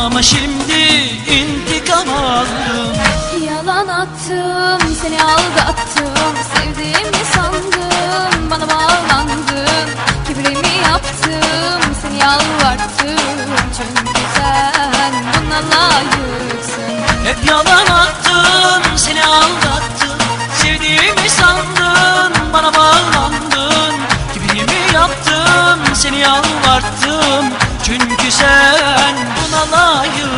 Ama şimdi intikam aldım. Yalan attım, seni aldattım. Sevdiğimi sandım, bana bağlandın. Kibrimi yaptım, seni yalvarttım. Çünkü sen buna layıksın Hep yalan attın, seni aldattın Sevdiğimi sandın, bana bağlandın. Kibrimi yaptım, seni yalvarttım. Çünkü sen layıksın